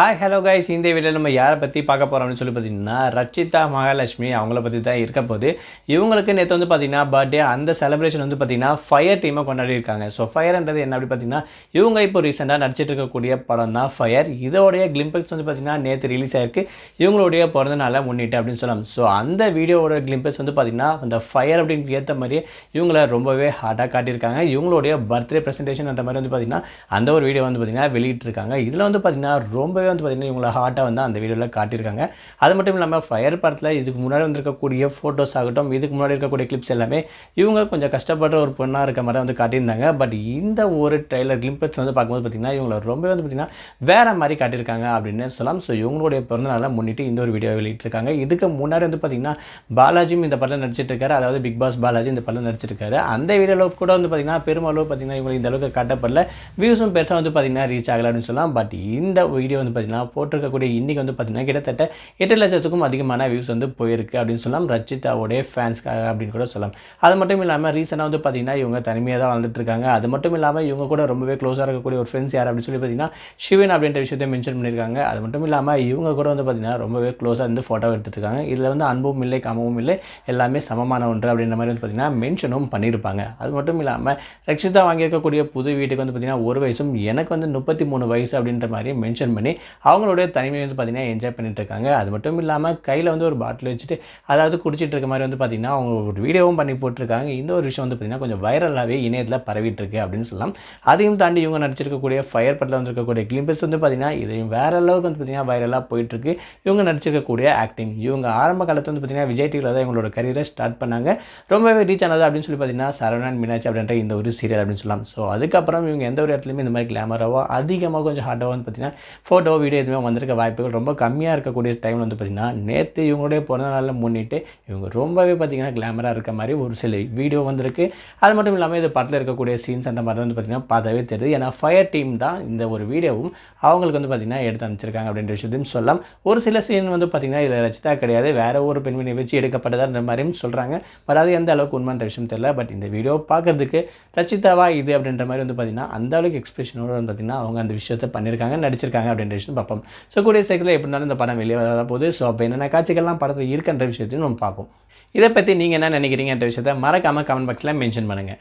Hi hello guys இந்த வீடியோவில் நம்ம யாரை பற்றி பார்க்க போகிறோம்னு சொல்லி பார்த்தீங்கன்னா ரச்சிதா மகாலட்சுமி அவங்கள பற்றி தான் இருக்க போது இவங்களுக்கு நேற்று வந்து பார்த்தீங்கன்னா பர்த்டே அந்த செலிப்ரேஷன் வந்து பார்த்தீங்கன்னா ஃபயர் டீமை கொண்டாடி இருக்காங்க. ஸோ ஃபயர்ன்றது என்ன அப்படி பார்த்தீங்கன்னா இவங்க இப்போ ரீசெண்டாக நடிச்சிட்டு இருக்கக்கூடிய படம் தான் ஃபயர் இதோடைய கிளிம்பெக்ஸ் வந்து பார்த்தீங்கன்னா நேற்று ரிலீஸ் ஆயிருக்கு. இவங்களுடைய பிறந்த நாளை முன்னிட்டு அப்படின்னு சொல்லலாம். ஸோ அந்த வீடியோவோட கிளிம்பெக்ஸ் வந்து பார்த்தீங்கன்னா அந்த ஃபயர் அப்படின்னு ஏற்ற மாதிரியே இவங்கள ரொம்பவே ஹார்டாக காட்டியிருக்காங்க. இவங்களுடைய பர்த்டே ப்ரெசன்டேஷன் அந்த மாதிரி வந்து பார்த்தீங்கன்னா அந்த ஒரு வீடியோ வந்து பார்த்தீங்கன்னா வெளியிட்டிருக்காங்க. இதில் வந்து பார்த்தீங்கன்னா ரொம்பவே வந்து பார்த்தீங்கன்னா இவங்களை ஹார்ட்டாக வந்து அந்த வீடியோவில் காட்டியிருக்காங்க. அது மட்டும் இல்லாமல் ஃபயர் படத்தில் இதுக்கு முன்னாடி வந்திருக்கக்கூடிய ஃபோட்டோஸ் ஆகட்டும் இதுக்கு முன்னாடி இருக்கக்கூடிய கிளிப்ஸ் எல்லாமே இவங்க கொஞ்சம் கஷ்டப்படுற ஒரு பொண்ணாக இருக்க மாதிரி வந்து காட்டியிருந்தாங்க. பட் இந்த ஒரு ட்ரெய்லர் கிளிம்ப்ஸ் வந்து பார்க்கும்போது பார்த்தீங்கன்னா இவங்களை ரொம்பவே வந்து பார்த்தீங்கன்னா வேறு மாதிரி காட்டியிருக்காங்க அப்படின்னு சொல்லலாம். ஸோ இவங்களுடைய பிறந்தநாளை முன்னிட்டு இந்த ஒரு வீடியோ வெளியிட்டிருக்காங்க. இதுக்கு முன்னாடி வந்து பார்த்தீங்கன்னா பாலாஜியும் இந்த படத்தில் நடிச்சிட்டு இருக்காரு அதாவது பிக் பாஸ் பாலாஜி இந்த படத்தில் நடிச்சிருக்காரு. அந்த வீடியோவில் கூட வந்து பார்த்தீங்கன்னா பெருமளவு பார்த்தீங்கன்னா இவங்களுக்கு இந்த அளவுக்கு காட்டப்படல. வியூஸும் பெருசாக வந்து பார்த்தீங்கன்னா ரீச் ஆகலை அப்படின்னு சொல்லலாம். பட் இந்த வீடியோ வந்து பார்த்தீங்கன்னா போட்டிருக்கக்கூடிய இன்றைக்கி வந்து பார்த்தீங்கன்னா கிட்டத்தட்ட எட்டு லட்சத்துக்கும் அதிகமான வியூஸ் வந்து போயிருக்கு அப்படின்னு சொல்லலாம். ரச்சிதாவுடைய ஃபேன்ஸ்க்காக அப்படின்னு கூட சொல்லலாம். அது மட்டும் இல்லாமல் ரீசெண்டாக வந்து பார்த்தீங்கன்னா இவங்க தனிமையாக தான் வாழ்ந்துட்டு இருக்காங்க. அது மட்டும் இல்லாமல் இவங்க கூட ரொம்பவே க்ளோஸாக இருக்கக்கூடிய ஒரு ஃப்ரெண்ட்ஸ் யார் அப்படின்னு சொல்லி பார்த்தீங்கன்னா சிவன் அப்படின்ற விஷயத்தை மென்ஷன் பண்ணியிருக்காங்க. அது மட்டும் இல்லாமல் இவங்க கூட வந்து பார்த்திங்கன்னா ரொம்பவே க்ளோஸாக இருந்து ஃபோட்டோ எடுத்துருக்காங்க இதில் வந்து அன்பும் இல்லை காமமும் இல்லை எல்லாமே சமமான ஒன்று அப்படின்ற மாதிரி வந்து பார்த்தீங்கன்னா மென்ஷனும் பண்ணியிருப்பாங்க. அது மட்டும் இல்லாமல் ரக்ஷிதா வாங்கியிருக்கக்கூடிய புது வீட்டுக்கு வந்து பார்த்திங்கன்னா ஒரு வயசும் எனக்கு வந்து முப்பத்தி மூணு வயசு அப்படின்ற மாதிரி மென்ஷன் பண்ணி அவங்களுடைய தனிமையை வந்து பார்த்தீங்கன்னா என்ஜாய் பண்ணிட்டு இருக்காங்க அது மட்டும் இல்லாமல் கையில் வந்து ஒரு பாட்டில் வச்சுட்டு அதாவது குடிச்சிட்டு இருக்க மாதிரி வந்து பார்த்தீங்கன்னா அவங்க ஒரு வீடியோவும் பண்ணி போட்டிருக்காங்க. இந்த ஒரு விஷயம் வந்து பார்த்தீங்கன்னா கொஞ்சம் வைரலாகவே இணையத்தில் பரவிட்டு இருக்கு அப்படின்னு சொல்லலாம். அதையும் தாண்டி இவங்க நடிச்சிருக்கக்கூடிய ஃபயர் படத்தில் வந்துருக்கக்கூடிய கிளிம்பிள்ஸ் வந்து பார்த்தீங்கன்னா இதையும் வேற அளவுக்கு வந்து பார்த்தீங்கன்னா வைரலாக போயிட்டுருக்கு. இவங்க நடிச்சிருக்கக்கூடிய ஆக்டிங் இவங்க ஆரம்ப காலத்தில் வந்து பார்த்தீங்கன்னா விஜய் டிவியில் தான் இவங்களோட கரியரை ஸ்டார்ட் பண்ணாங்க. ரொம்பவே ரீச் ஆனது அப்படின்னு சொல்லி பார்த்தீங்கன்னா சரவணன் மீனாட்சி அப்படின்ற இந்த ஒரு சீரியல் அப்படின்னு சொல்லலாம். ஸோ அதுக்கப்புறம் இவங்க எந்த ஒரு இடத்துலையுமே இந்த மாதிரி கிளாமராவோ அதிகமாக கொஞ்சம் ஹார்டாகவும் வந்து பார்த்தீங்கன்னா ஃபோட்டோ வீடியோ எதுவுமே வந்திருக்க வாய்ப்புகள் ரொம்ப கம்மியாக இருக்கக்கூடிய டைமில் வந்து பார்த்திங்கன்னா நேற்று இவங்களுடைய பிறந்த நாளில் முன்னிட்டு இவங்க ரொம்பவே பார்த்திங்கன்னா கிளாமராக இருக்க மாதிரி ஒரு சில வீடியோ வந்திருக்கு. அது மட்டும் இல்லாமல் இது படத்தில் இருக்கக்கூடிய சீன்ஸ் அந்த மாதிரி வந்து பார்த்திங்கன்னா பார்த்தாவே தெரியுது. ஏன்னா ஃபயர் டீம் தான் இந்த ஒரு வீடியோவும் அவங்களுக்கு வந்து பார்த்திங்கன்னா எடுத்து அனுப்பிச்சிருக்காங்க அப்படின்ற விஷயத்தையும் சொல்லலாம். ஒரு சில சீன் வந்து பார்த்திங்கன்னா இதில் ரச்சிதா கிடையாது. வேறு ஒரு பெண்மணி வச்சு எடுக்கப்பட்டதான்ற மாதிரியும் சொல்கிறாங்க பட் அது எந்த அளவுக்கு உண்மைன்ற விஷயம் தெரியல. பட் இந்த வீடியோ பார்க்குறதுக்கு ரச்சிதாவா இது அப்படின்ற மாதிரி வந்து பார்த்திங்கன்னா அந்த அளவுக்கு எக்ஸ்பிரஷனோட வந்து பார்த்திங்கன்னா அவங்க அந்த விஷயத்தை பண்ணியிருக்காங்க நடிச்சிருக்காங்க அப்படின்ற விஷயம் பார்ப்போம். ஸோ கூடிய சைக்கிளில் எப்படி இருந்தாலும் இந்த படம் வெளியே வர போகுது ஸோ அப்போ என்னென்ன காட்சிகள்லாம் படத்தில் இருக்குன்ற விஷயத்தையும் நம்ம பார்ப்போம். இதை பற்றி நீங்கள் என்ன நினைக்கிறீங்கன்ற விஷயத்தை மறக்காமல் கமெண்ட் பாக்ஸில் மென்ஷன் பண்ணுங்கள்